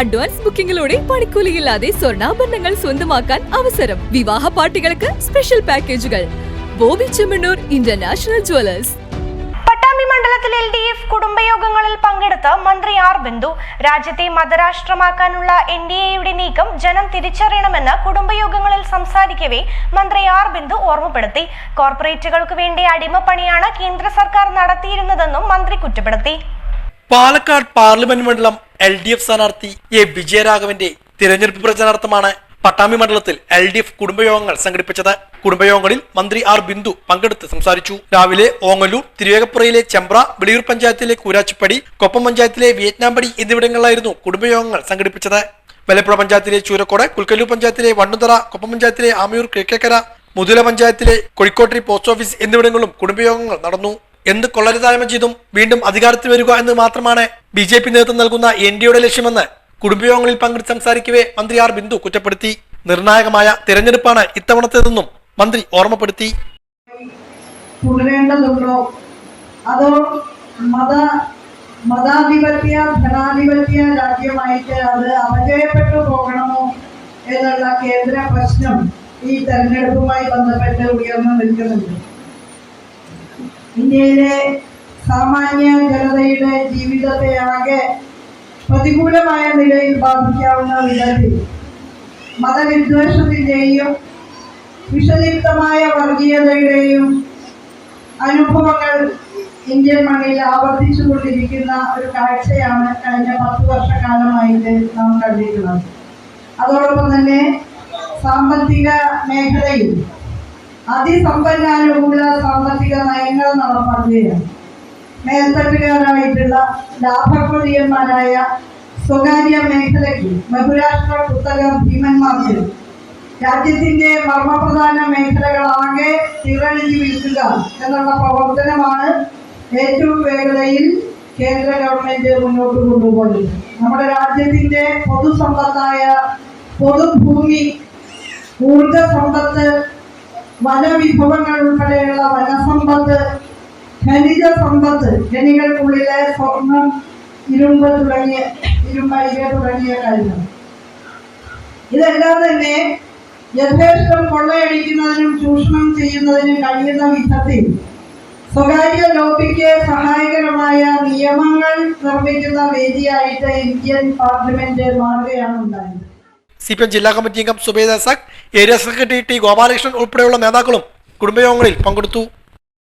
Advance ബുക്കിംഗിലൂടെ പണിക്കൂലിയില്ലാതെ സ്വർണാഭരണങ്ങൾ സ്വന്തമാക്കാൻ അവസരം. വിവാഹ പാർട്ടികൾക്ക് സ്പെഷ്യൽ പാക്കേജുകൾ. Bobby Chemmanur international jewellers. മണ്ഡലത്തിൽ എൽ ഡി എഫ് കുടുംബയോഗങ്ങളിൽ പങ്കെടുത്ത മന്ത്രി ആർ ബിന്ദു. രാജ്യത്തെ മതരാഷ്ട്രമാക്കാനുള്ള എൻ ഡി എയുടെ നീക്കം ജനം തിരിച്ചറിയണമെന്ന് കുടുംബയോഗങ്ങളിൽ സംസാരിക്കവേ മന്ത്രി ആർ ബിന്ദു ഓർമ്മപ്പെടുത്തി. കോർപ്പറേറ്റുകൾക്ക് വേണ്ടി അടിമപ്പണിയാണ് കേന്ദ്ര സർക്കാർ നടത്തിയിരുന്നതെന്നും മന്ത്രി കുറ്റപ്പെടുത്തി. പാലക്കാട് പാർലമെന്റ് മണ്ഡലം എൽ ഡി എഫ് സ്ഥാനാർത്ഥി എ വിജയരാഘവന്റെ തിരഞ്ഞെടുപ്പ് പ്രചാരണാർത്ഥമാണ് പട്ടാമ്പി മണ്ഡലത്തിൽ എൽ ഡി എഫ് കുടുംബയോഗങ്ങൾ സംഘടിപ്പിച്ചത്. കുടുംബയോഗങ്ങളിൽ മന്ത്രി ആർ ബിന്ദു പങ്കെടുത്ത് സംസാരിച്ചു. രാവിലെ ഓങ്ങല്ലൂർ തിരുവേഗപ്പുറയിലെ ചെമ്പ്ര വിളിയൂർ പഞ്ചായത്തിലെ കൂരാച്ചിപ്പടി കൊപ്പം പഞ്ചായത്തിലെ വിയറ്റ്നാംപടി എന്നിവിടങ്ങളിലായിരുന്നു കുടുംബയോഗങ്ങൾ സംഘടിപ്പിച്ചത്. വലപ്പുഴ പഞ്ചായത്തിലെ ചൂരക്കോട് കുൽക്കല്ലൂർ പഞ്ചായത്തിലെ വണ്ണുതറ കൊപ്പം പഞ്ചായത്തിലെ ആമയൂർ കിഴക്കേക്കര മുതുല പഞ്ചായത്തിലെ കൊഴിക്കോട്രി പോസ്റ്റ് ഓഫീസ് എന്നിവിടങ്ങളിലും കുടുംബയോഗങ്ങൾ നടന്നു. എന്ത് കൊള്ളരുതായ്മ ചെയ്തും വീണ്ടും അധികാരത്തിൽ വരിക എന്ന് മാത്രമാണ് ബി ജെ പി നേതൃത്വം നൽകുന്ന എൻ ഡിയുടെ ലക്ഷ്യമെന്ന് കുടുംബയോഗങ്ങളിൽ പങ്കെടുത്ത് സംസാരിക്കവേ മന്ത്രി ആർ ബിന്ദു കുറ്റപ്പെടുത്തി. നിർണായകമായ തിരഞ്ഞെടുപ്പാണ് ഇത്തവണത്തേതെന്നും മന്ത്രി ഓർമ്മപ്പെടുത്തി. അതോ മത മതാധിപത്യ ധനാധിപത്യ രാജ്യമായിട്ട് അത് അപജയപ്പെട്ടു പോകണമോ എന്നുള്ള കേന്ദ്ര പ്രശ്നം ഈ തെരഞ്ഞെടുപ്പുമായി ബന്ധപ്പെട്ട് ഉയർന്നു നിൽക്കുന്നുണ്ട്. ഇന്ത്യയിലെ സാമാന്യ ജനതയുടെ ജീവിതത്തെ ആകെ പ്രതികൂലമായ നിലയിൽ ബാധിക്കാവുന്ന വിധത്തിൽ മതവിദ്വേഷത്തിന്റെയും വിഷലിപ്തമായ വർഗീയതയുടെയും അനുഭവങ്ങൾ ഇന്ത്യൻ മണ്ണിൽ ആവർത്തിച്ചു കൊണ്ടിരിക്കുന്ന ഒരു കാഴ്ചയാണ് കഴിഞ്ഞ പത്ത് വർഷക്കാലമായിട്ട് നാം കണ്ടിട്ടുള്ളത്. അതോടൊപ്പം തന്നെ സാമ്പത്തിക മേഖലയിൽ അതിസമ്പന്നാനുകൂല സാമ്പത്തിക നയങ്ങൾ നടപ്പാക്കുകയാണ് മേൽത്തട്ടുകാരായിട്ടുള്ള ലാഭപ്രതിയന്മാരായ സ്വകാര്യ മേഖലയ്ക്ക് ബഹുരാഷ്ട്ര കുത്തക ഭീമന്മാർക്ക് രാജ്യത്തിന്റെ മർമ്മപ്രധാന മേഖലകളാകെ തിരഞ്ഞു വിൽക്കുക എന്നുള്ള പ്രവർത്തനമാണ് ഏറ്റവും വേഗതയിൽ കേന്ദ്ര ഗവൺമെന്റ് മുന്നോട്ട് കൊണ്ടുപോകുന്നത്. നമ്മുടെ രാജ്യത്തിന്റെ പൊതുസമ്പത്തായ പൊതുഭൂമി ഊർജ സമ്പത്ത് വനവിഭവങ്ങൾ ഉൾപ്പെടെയുള്ള വനസമ്പത്ത് ഖനിജ സമ്പത്ത് ഖനികൾക്കുള്ളിലെ സ്വർണം ഇരുമ്പ് തുടങ്ങിയ ഇരുമ്പയില തുടങ്ങിയ കാര്യങ്ങൾ. ഇതെല്ലാം തന്നെ യഥേഷ്ടം കൊള്ളയടിക്കുന്നതിനും ചൂഷണം ചെയ്യുന്നതിനും കഴിയുന്ന വിധത്തിൽ സ്വകാര്യ ലോബിക്ക് സഹായകരമായ നിയമങ്ങൾ നിർമ്മിക്കുന്ന വേദിയായിട്ട് ഇന്ത്യൻ പാർലമെന്റ് മാറുകയാണ് ഉണ്ടായത്. സി പി എം ജില്ലാ കമ്മിറ്റി അംഗം സുബേദ സഖ് ഏരിയ സെക്രട്ടറി ടി ഗോപാലകൃഷ്ണൻ ഉൾപ്പെടെയുള്ള നേതാക്കളും കുടുംബയോഗങ്ങളിൽ പങ്കെടുത്തു.